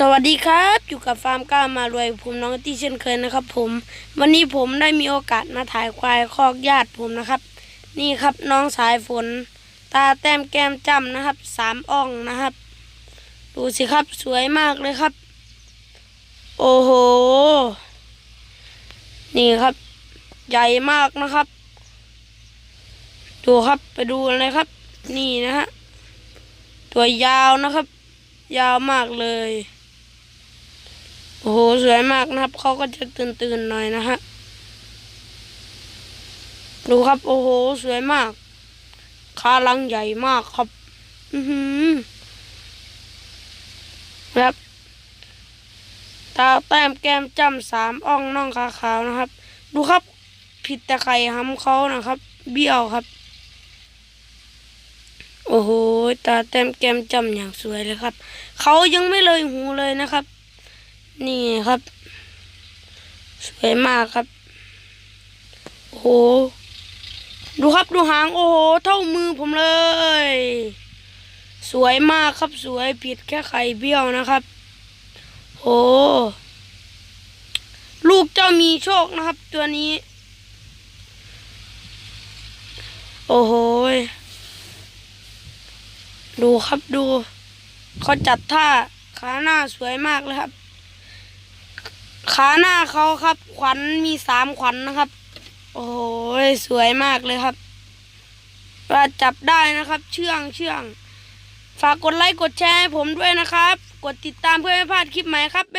สวัสดีครับอยู่กับฟาร์มกล้ามารวยผมน้องตี้เช่นเคยนะครับ ผม วันนี้ผมได้มีโอกาสมาถ่ายควายคอกญาติผมนะครับ นี่ครับน้องสายฝน ตาแต้มแก้มจ้ำนะครับสามอ่องนะครับ ดูสิครับสวยมากเลยครับ โอ้โห นี่ครับ ใหญ่มากนะครับ ดูครับไปดูเลยครับ นี่นะฮะตัวยาวนะครับ ยาวมากเลย อ้โหสวยมากนะครับเขาก็จะตื่นตื่นๆหน่อยนะฮะดูครับ โอ้โห สวยมากขาลังใหญ่มากครับ อือหือครับตาแต้มแก้มจ้ำสามอ่องน่องขาขาวนะครับ ดูครับ ผิดต่ไข่ห้ำเขานะครับ เบี้ยวครับ โอ้โห ตาแต้มแก้มจ้ำอย่างสวยเลยครับ เขายังไม่เลยหูเลยนะครับ นี่ครับ สวยมากครับ โอ้โห ดูครับดูหางโอ้โห เท่ามือผมเลย สวยมากครับสวยผิดแค่ไข่เบี้ยวนะครับ โอ้ลูกเจ้ามีโชคนะครับ ตัวนี้ โอ้โห ดูครับดู เขาจัดท่าขาหน้าสวยมากเลยครับ ขาหน้าเขาครับ ขวัญมีสามขวัญนะครับ โอ้โหสวยมากเลยครับว่าจับได้นะครับ เชื่องเชื่อง ฝากกดไลค์กดแชร์ให้ผมด้วยนะครับ กดติดตามเพื่อไม่พลาดคลิปใหม่ครับ